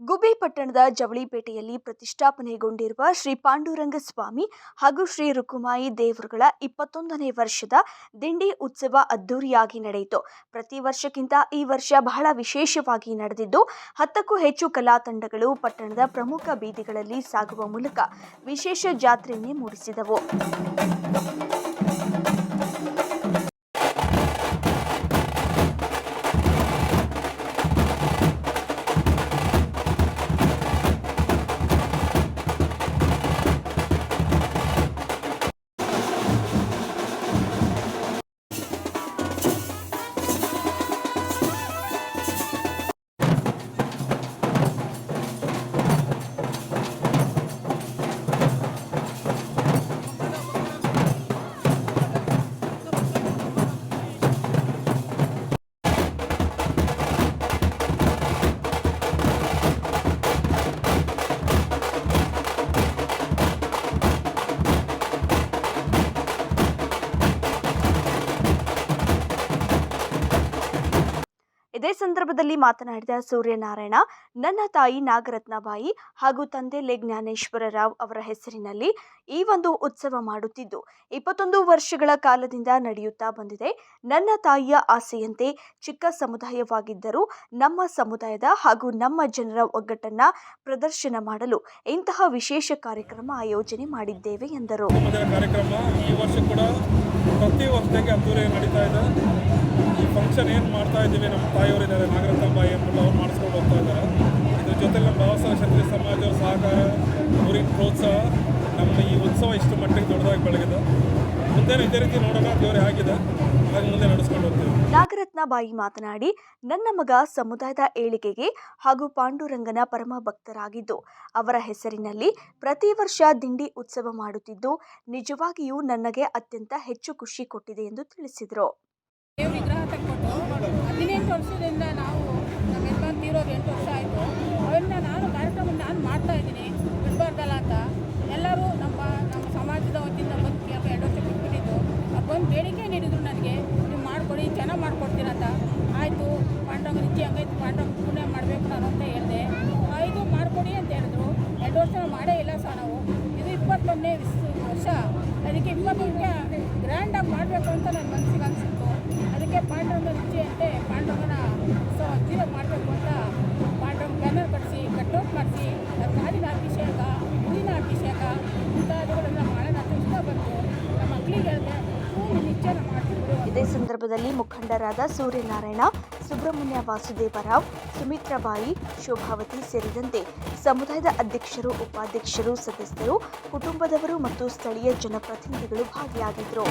ಗುಬ್ಬಿ ಪಟ್ಟಣದ ಜವಳಿಪೇಟೆಯಲ್ಲಿ ಪ್ರತಿಷ್ಠಾಪನೆಗೊಂಡಿರುವ ಶ್ರೀ ಪಾಂಡುರಂಗ ಸ್ವಾಮಿ ಹಾಗೂ ಶ್ರೀ ರುಕುಮಾಯಿ ದೇವರುಗಳ ಇಪ್ಪತ್ತೊಂದನೇ ವರ್ಷದ ದಿಂಡಿ ಉತ್ಸವ ಅದ್ದೂರಿಯಾಗಿ ನಡೆಯಿತು. ಪ್ರತಿ ವರ್ಷಕ್ಕಿಂತ ಈ ವರ್ಷ ಬಹಳ ವಿಶೇಷವಾಗಿ ನಡೆದಿದ್ದು, ಹತ್ತಕ್ಕೂ ಹೆಚ್ಚು ಕಲಾ ತಂಡಗಳು ಪಟ್ಟಣದ ಪ್ರಮುಖ ಬೀದಿಗಳಲ್ಲಿ ಸಾಗುವ ಮೂಲಕ ವಿಶೇಷ ಜಾತ್ರೆಯನ್ನೇ ಮೂಡಿಸಿದವು. ಇದೇ ಸಂದರ್ಭದಲ್ಲಿ ಮಾತನಾಡಿದ ಸೂರ್ಯನಾರಾಯಣ, ನನ್ನ ತಾಯಿ ನಾಗರತ್ನಬಾಯಿ ಹಾಗೂ ತಂದೆ ಲೆ ಜ್ಞಾನೇಶ್ವರ ರಾವ್ ಅವರ ಹೆಸರಿನಲ್ಲಿ ಈ ಒಂದು ಉತ್ಸವ ಮಾಡುತ್ತಿದ್ದು, ಇಪ್ಪತ್ತೊಂದು ವರ್ಷಗಳ ಕಾಲದಿಂದ ನಡೆಯುತ್ತಾ ಬಂದಿದೆ. ನನ್ನ ತಾಯಿಯ ಆಸೆಯಂತೆ ಚಿಕ್ಕ ಸಮುದಾಯವಾಗಿದ್ದರೂ ನಮ್ಮ ಸಮುದಾಯದ ಹಾಗೂ ನಮ್ಮ ಜನರ ಒಗ್ಗಟ್ಟನ್ನ ಪ್ರದರ್ಶನ ಮಾಡಲು ಇಂತಹ ವಿಶೇಷ ಕಾರ್ಯಕ್ರಮ ಆಯೋಜನೆ ಮಾಡಿದ್ದೇವೆ ಎಂದರು. ಈ ವರ್ಷ ಕೂಡ ಪ್ರತಿ ವರ್ಷಕ್ಕೆ ಅದ್ದೂರಿಯಾಗಿ ನಡೀತಾ ಇದೆ. ಈ ಫಂಕ್ಷನ್ ಏನು ಮಾಡ್ತಾ ಇದ್ದೀವಿ ನಮ್ಮ ತಾಯಿಯವರಿದ್ದಾರೆ ನಾಗರತ್ನಬಾಯಿ ಅಂದ್ಬಿಟ್ಟು ಅವ್ರು ಮಾಡಿಸ್ಕೊಂಡು ಹೋಗ್ತಾ ಇದ್ದಾರೆ. ಇದ್ರ ಜೊತೆಲಿ ನಮ್ಮ ಭಾವಸಾರ ಕ್ಷತ್ರಿಯ ಸಮಾಜವ್ರ ಸಹಕಾರ ಅವ್ರಿಗೆ ಪ್ರೋತ್ಸಾಹ ನಮ್ಮ ಈ ಉತ್ಸವ ಇಷ್ಟು ಮಟ್ಟಿಗೆ ದೊಡ್ಡದಾಗಿ ಬೆಳಗಿದೆ. ಮುಂದೆ ಇದೇ ರೀತಿ ನೋಡೋಣ, ದೇವ್ರೆ ಆಗಿದೆ ನಾಗರತ್ನ ಬಾಯಿ ಮಾತನಾಡಿ, ನನ್ನ ಮಗ ಸಮುದಾಯದ ಏಳಿಗೆಗೆ ಹಾಗೂ ಪಾಂಡುರಂಗನ ಪರಮ ಭಕ್ತರಾಗಿದ್ದು, ಅವರ ಹೆಸರಿನಲ್ಲಿ ಪ್ರತಿ ವರ್ಷ ದಿಂಡಿ ಉತ್ಸವ ಮಾಡುತ್ತಿದ್ದು, ನಿಜವಾಗಿಯೂ ನನಗೆ ಅತ್ಯಂತ ಹೆಚ್ಚು ಖುಷಿ ಕೊಟ್ಟಿದೆ ಎಂದು ತಿಳಿಸಿದರು. ಇಪ್ಪತ್ತೊಂದನೇ ವರ್ಷ. ಅದಕ್ಕೆ ಇಪ್ಪತ್ತೊಂದಕ್ಕೆ ಗ್ರ್ಯಾಂಡಾಗಿ ಮಾಡಬೇಕು ಅಂತ ನನ್ನ ಮನಸ್ಸಿಗೆ ಅನಿಸಿತ್ತು. ಅದಕ್ಕೆ ಪಾಂಡುರಂಗ ರುಚಿ ಅಂತೆ ಪಾಂಡುರಂಗನ ಸೊ ಜೀವ ಮಾಡಬೇಕು ಅಂತ ಪಾಂಡುರಂಗ ಬ್ಯಾನರ್ ಕಟ್ಟಿಸಿ ಕಟ್ಔಟ್ ಮಾಡಿಸಿ ಕಾಲಿನ ಅಭಿಷೇಕ ಹೂವಿನ ಅಭಿಷೇಕ ಮುಂತಾದವುಗಳನ್ನು ಮಾಡೋಣ ಅಂತ ಇಷ್ಟ ಬಂತು ನಮ್ಮ ಮಕ್ಕಳಿಗೆ ಹೇಳಿದೆ ಹೂವು ನಿಶ್ಚಯ ಮಾಡ್ತಿದ್ರು ಇದೇ ಸಂದರ್ಭದಲ್ಲಿ ಮುಖಂಡರಾದ ಸೂರ್ಯನಾರಾಯಣ, ಸುಬ್ರಹ್ಮಣ್ಯ ವಾಸುದೇವರಾವ್, ಸುಮಿತ್ರಾಬಾಯಿ, ಶೋಭಾವತಿ ಸೇರಿದಂತೆ ಸಮುದಾಯದ ಅಧ್ಯಕ್ಷರು, ಉಪಾಧ್ಯಕ್ಷರು, ಸದಸ್ಯರು, ಕುಟುಂಬದವರು ಮತ್ತು ಸ್ಥಳೀಯ ಜನಪ್ರತಿನಿಧಿಗಳು ಭಾಗಿಯಾಗಿದ್ದರು.